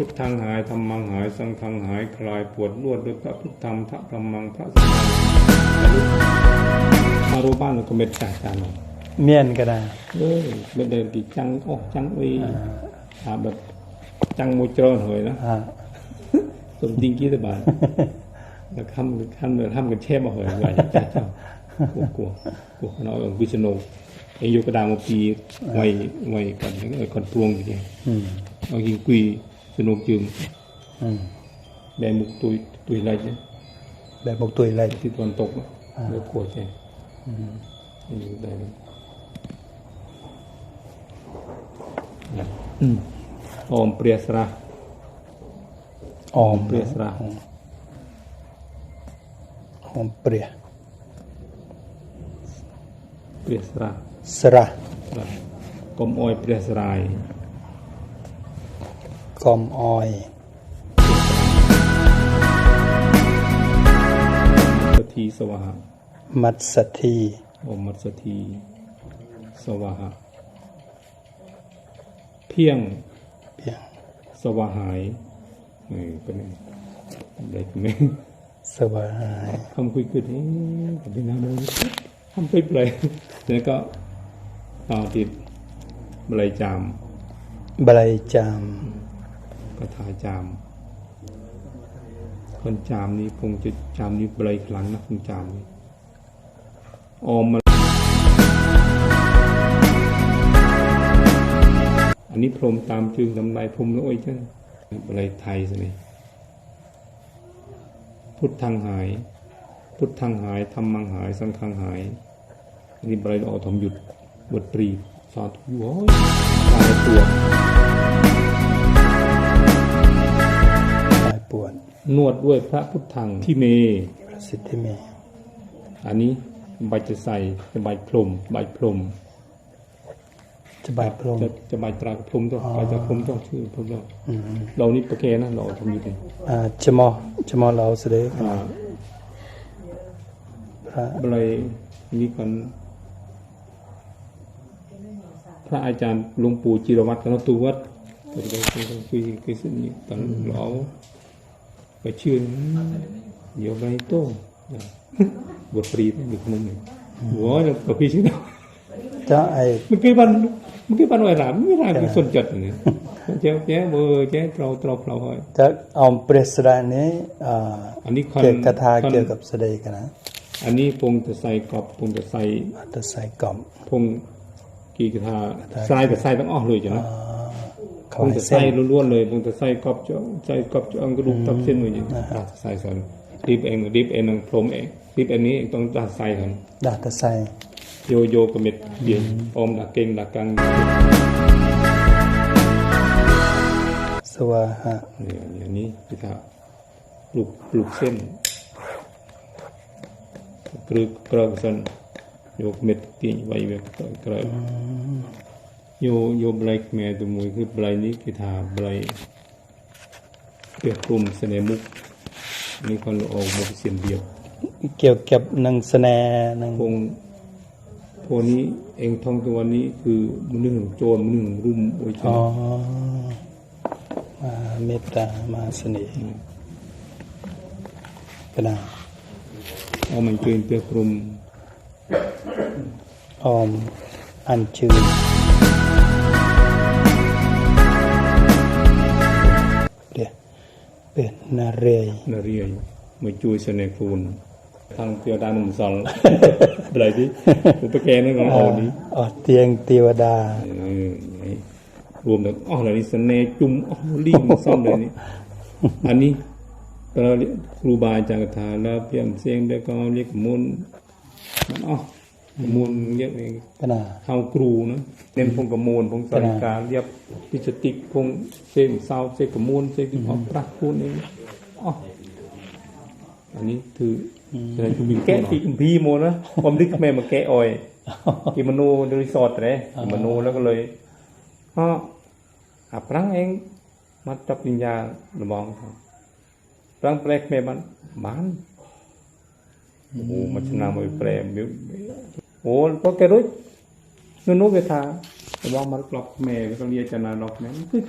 พุทธังหายธรรมังหายสังฆังหายคลายปวดนวดด้วยพระพุทธธรรมพระธรรมังพระสังฆังมารู้บ้านเราก็เม็ดจ่าจันเมียนก็ได้เอ้ยไม่ได้ดีจังโอ้จังเว่ยอาแบบจังมูจรอนหอยนะสมจริงกี่ตบาทแล้วทำทำเลยทำกันเชฟมาหอยไหวจ้าเจ้ากลัวกลัวกลัวน้อยวิชโนเองโยกระดามาปีไวไวก่อนเออก่อนตวงอยู่เนี่ยเอายิงกุย สนุกจึงแบมุกตุยตุยไรแบมุกตุยไรที่ตอนตกแล้วขวดแกอยู่ได้ออมเปรียสระออมเปรียสระออมเปรียเปรียสระสระกลมอ้อยเปรียสราย กอมออยสทีสวะมัตสทีโอมัตสทีสวะเพียงเพียงสวะหายนี่เป็นเด็กไหมสวะหายคำคุยคือนี่กับพี่น้ำเลยทำไปเปลยแล้วก็ต่อติดบลายจามบลายจาม ระถาจาม คนจามนี้คงจะจามนี้บลายครั้งนะคนจามนี้ออมมาอันนี้พรมตามจึงทำลายพรมแล้วโอ้ยจังบลายไทยสิพุทธังหาย พุทธังหายธรรมังหาย สังฆังหายอันนี้บลายออกทำหยุดบทปรีสาธุโอ้ยตายตัว นวดด้วยพระพุทธังที่เมสิทธิเม อันนี้ใบจะใส่จะใบพรมใบพรมจะใบพรมจะใบตราพรมตัวใบตราพรมต้องชื่อพรมตัวเรานี่ประเคนะเราทำอยู่ดีอ่าจมอจมอเราเสด็จอ่าพระอะไรนี่ก่อนพระอาจารย์หลวงปู่จิรวัตรกนตุวัตรตัวเด็กคือคือสิ่งนี้ตอนเรา ปรชื่นเดี๋ยวไปโต้บทปรีดอยู่ขนมหนึ่งหัวจะตัวพี่ชื่อจ้าไอ้เมื่อกี้วันเมื่อกี้วันวัยหลามไม่ได้เป็นส่วนจัดอย่าเนี้ยเจ้าเจ้าเบอร์เจ้าเราเราเราหอยจะเอาเปรสระนี้อันนี้เกี่ยวกับทาเกี่ยวกับสเสดกันนะอันนี้พงตะไซกอบพงตะไซตะไซกอบพงกีกระทาทรายตะไซต้องอ้อเลยจ้ะนะ มึงจะใส่ล้วนๆเลยมึงจะใส่กอบจ้องใส่กอบจ้องกระดูกตับเส้นมือยิ่ตัดส่สันริบเองริบเองนึงพรมเองริบอันนี้ต้องดัดใส่สันดัดใส้โยโย่กระเม็ดเดียนอมดักเก่งดักกังสวาหะเนี่ยอย่นี้พี่ตาปลุกปลุกเส้นปลูกกระสันโยกเม็ดตีไว้แบบกระ โ Jo, jo bleik me du mu ki blai ni ki tha blai ke kum sene muk ni kon lo og mo sin bia เดียวเกี่ยวกับนังสนนังพงพวกนี้เองท่องตัวนี้คือมือหนึ่งโจรมือหนึ่งรุมโอยชนอ๋อมาเมตตามาเสน่ห์กระดาเอามันเกินเปียกลุ่มออมอันชื่อ ពេលណារីណារីមកជួយសនេគូនខាងទេវតានំសល់ប្រៃទីឧបកែនឹងអូននេះអស់ទៀងទេវតារួមទាំងអស់ឡើយនេះសនេជុំអស់លីងសំឡើយនេះអានេះព្រះគ្រូបាអាចារ្យកថាលើពីអំសៀងដែលក៏លៀកមុនមិនអស់าจารย์กถาแล้วเปลี่ยนเสียงเด็กก็เรียกมูลมันอ๋อมูลเรียกเองកណាเฮาครูนะเน้นพงกระมูลพงสาริกาเรียบพิจติกพงเส้นเศร้าเส้นกระมูลเส้นที่พอปรักพูดเองอ๋ออันนี้คืออะไรคือมีแกะที่คัมภีร์โมนะผมนึกแม่มาแกะออยกิมโนรีสอร์ทเลยกิมโนแล้วก็เลยอ๋ออะปรังเองมาจับวิญญาณระบองครับปรังแปลกแม่มันบ้านโอ้โหมันชนะมาแปลมิวโอ้พอแกรู้นู่นนู่นไปทาระบองมั นกรอบแม่ก็เรียกจนาดอกแม่คือเ